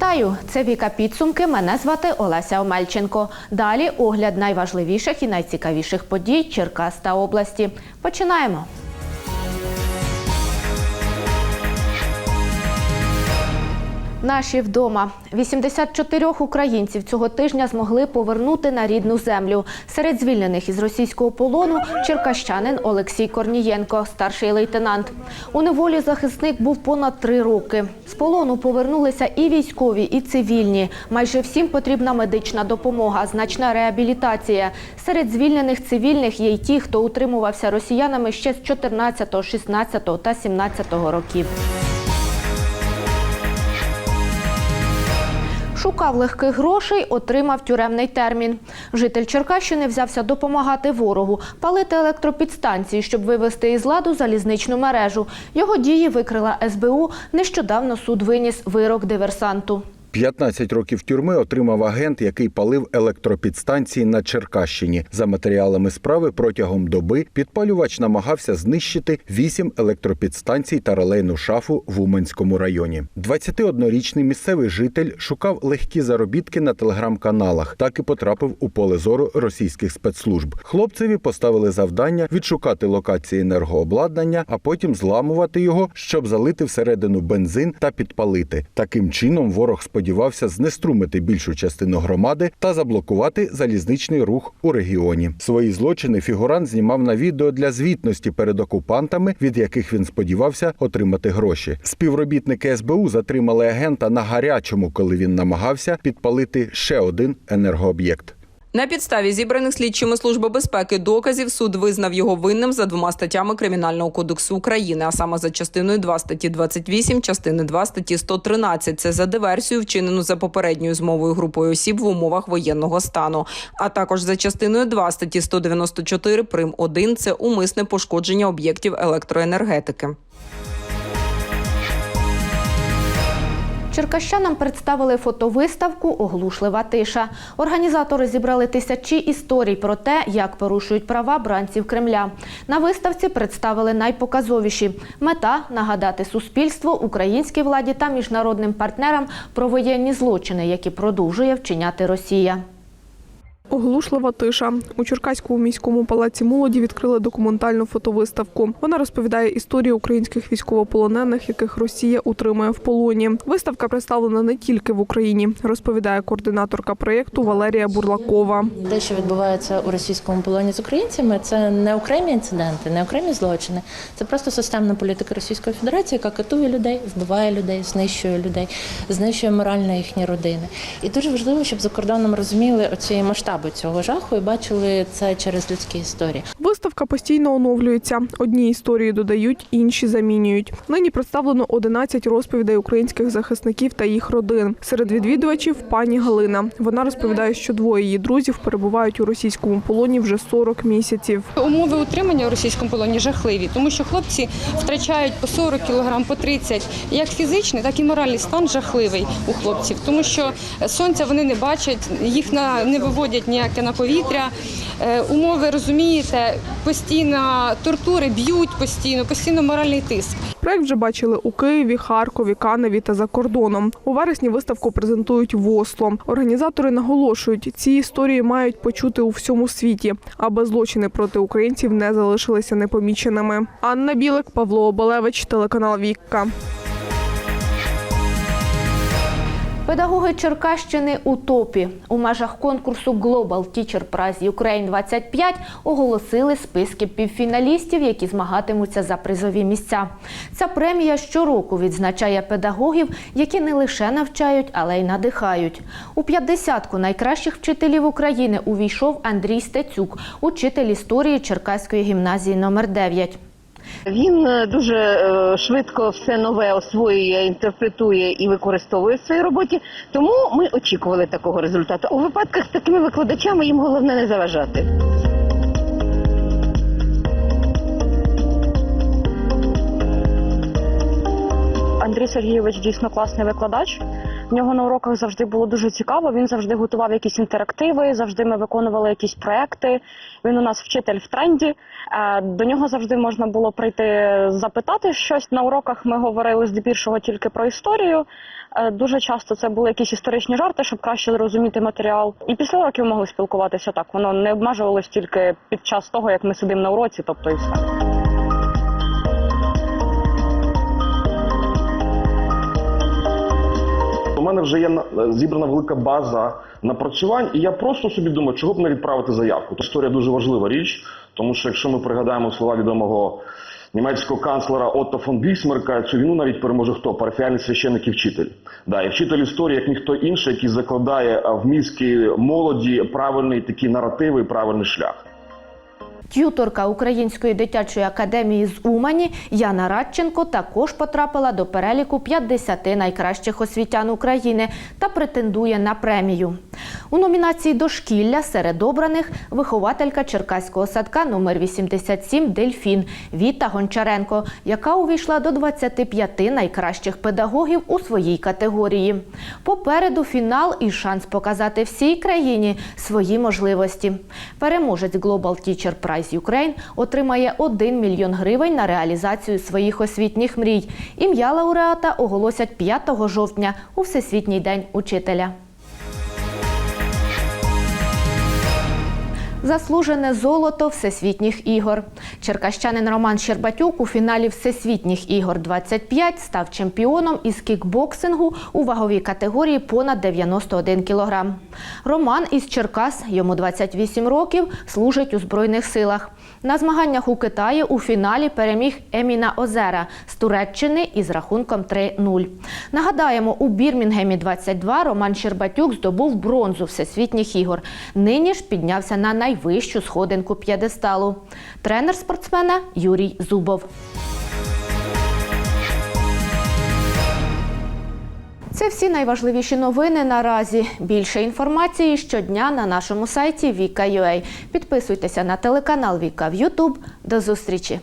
Вітаю! Це Віка Підсумки. Мене звати Олеся Омельченко. Далі огляд найважливіших і найцікавіших подій Черкас та області. Починаємо. Наші вдома 84 українців цього тижня змогли повернути на рідну землю. Серед звільнених із російського полону черкащанин Олексій Корнієнко, старший лейтенант. У неволі захисник був понад три роки. З полону повернулися і військові, і цивільні. Майже всім потрібна медична допомога, значна реабілітація. Серед звільнених цивільних є й ті, хто утримувався росіянами ще з 14, 16 та 17 років. Шукав легких грошей, отримав тюремний термін. Житель Черкащини взявся допомагати ворогу, палити електропідстанції, щоб вивести із ладу залізничну мережу. Його дії викрила СБУ. Нещодавно суд виніс вирок диверсанту. 15 років тюрми отримав агент, який палив електропідстанції на Черкащині. За матеріалами справи протягом доби підпалювач намагався знищити 8 електропідстанцій та релейну шафу в Уманському районі. 21-річний місцевий житель шукав легкі заробітки на телеграм-каналах, так і потрапив у поле зору російських спецслужб. Хлопцеві поставили завдання відшукати локації енергообладнання, а потім зламувати його, щоб залити всередину бензин та підпалити. Таким чином ворог сподівався знеструмити більшу частину громади та заблокувати залізничний рух у регіоні. Свої злочини фігурант знімав на відео для звітності перед окупантами, від яких він сподівався отримати гроші. Співробітники СБУ затримали агента на гарячому, коли він намагався підпалити ще один енергооб'єкт. На підставі зібраних слідчими служби безпеки доказів суд визнав його винним за двома статтями Кримінального кодексу України, а саме за частиною 2 статті 28, частини 2 статті 113. Це за диверсію, вчинену за попередньою змовою групою осіб в умовах воєнного стану, а також за частиною 2 статті 194 прим 1 – це умисне пошкодження об'єктів електроенергетики. Черкащанам представили фотовиставку Оглушлива тиша. Організатори зібрали тисячі історій про те, як порушують права бранців Кремля. На виставці представили найпоказовіші. Мета нагадати суспільству, українській владі та міжнародним партнерам про воєнні злочини, які продовжує вчиняти Росія. Оглушлива тиша у Черкаському міському палаці молоді відкрили документальну фотовиставку. Вона розповідає історію українських військовополонених, яких Росія утримує в полоні. Виставка представлена не тільки в Україні, розповідає координаторка проєкту Валерія Бурлакова. Те, що відбувається у російському полоні з українцями, це не окремі інциденти, не окремі злочини. Це просто системна політика Російської Федерації, яка катує людей, вбиває людей, знищує людей, знищує морально їхні родини. І дуже важливо, щоб за кордоном розуміли оці масштаби цього жаху і бачили це через людські історії. Виставка постійно оновлюється. Одні історії додають, інші замінюють. Нині представлено 11 розповідей українських захисників та їх родин. Серед відвідувачів пані Галина. Вона розповідає, що двоє її друзів перебувають у російському полоні вже 40 місяців. Умови утримання у російському полоні жахливі, тому що хлопці втрачають по 40 кілограм, по 30. Як фізичний, так і моральний стан жахливий у хлопців, тому що сонця вони не бачать, їх на не виводять ніяке на повітря. Е, Умови розумієте, постійно тортури б'ють постійно, постійно моральний тиск. Проект вже бачили у Києві, Харкові, Каневі та за кордоном. У вересні виставку презентують в Осло. Організатори наголошують, ці історії мають почути у всьому світі, аби злочини проти українців не залишилися непоміченими. Анна Білик, Павло Обалевич, телеканал Вікка. Педагоги Черкащини у топі. У межах конкурсу Global Teacher Prize Ukraine 25 оголосили списки півфіналістів, які змагатимуться за призові місця. Ця премія щороку відзначає педагогів, які не лише навчають, але й надихають. У п'ятдесятку найкращих вчителів України увійшов Андрій Стецюк, учитель історії Черкаської гімназії номер 9. Він е, дуже е, швидко все нове освоює, інтерпретує і використовує в своїй роботі. Тому ми очікували такого результату. У випадках з такими викладачами їм головне не заважати. Андрій Сергійович дійсно класний викладач. В нього на уроках завжди було дуже цікаво. Він завжди готував якісь інтерактиви, завжди ми виконували якісь проекти. Він у нас вчитель в тренді. Е, До нього завжди можна було прийти запитати щось. На уроках ми говорили здебільшого тільки про історію. Е, Дуже часто це були якісь історичні жарти, щоб краще зрозуміти матеріал. І після уроків могли спілкуватися так. Воно не обмежувалось тільки під час того, як ми сидимо на уроці, тобто і все. Мене вже є зібрана велика база напрацювань, і я просто собі думаю, чого б не відправити заявку. То історія дуже важлива річ, тому що якщо ми пригадаємо слова відомого німецького канцлера Отто фон Бісмерка, цю війну навіть переможе хто? Парафіальний священник і вчитель. Да, і вчитель історії, як ніхто інший, який закладає в мізки молоді правильний такі наративи і правильний шлях. Т'юторка Української дитячої академії з Умані Яна Радченко також потрапила до переліку 50 найкращих освітян України та претендує на премію. У номінації Дошкілля серед обраних вихователька Черкаського садка номер 87 Дельфін Віта Гончаренко, яка увійшла до 25 найкращих педагогів у своїй категорії. Попереду фінал і шанс показати всій країні свої можливості. Переможець Global Teacher Prize Ukraine отримає 1 мільйон гривень на реалізацію своїх освітніх мрій. Ім'я лауреата оголосять 5 жовтня у Всесвітній день учителя. Заслужене золото всесвітніх ігор. Черкащанин Роман Щербатюк у фіналі всесвітніх ігор 25 став чемпіоном із кікбоксингу у ваговій категорії понад 91 кілограм. Роман із Черкас, йому 28 років, служить у збройних силах. На змаганнях у Китаї у фіналі переміг Еміна Озера з Туреччини із рахунком 3-0. Нагадаємо, у Бірмінгемі 22 Роман Щербатюк здобув бронзу всесвітніх ігор. Нині ж піднявся на найвищу сходинку п'єдесталу. Тренер спортсмена Юрій Зубов. Це всі найважливіші новини наразі. Більше інформації щодня на нашому сайті Віка.ua. Підписуйтеся на телеканал Віка в Ютуб. До зустрічі!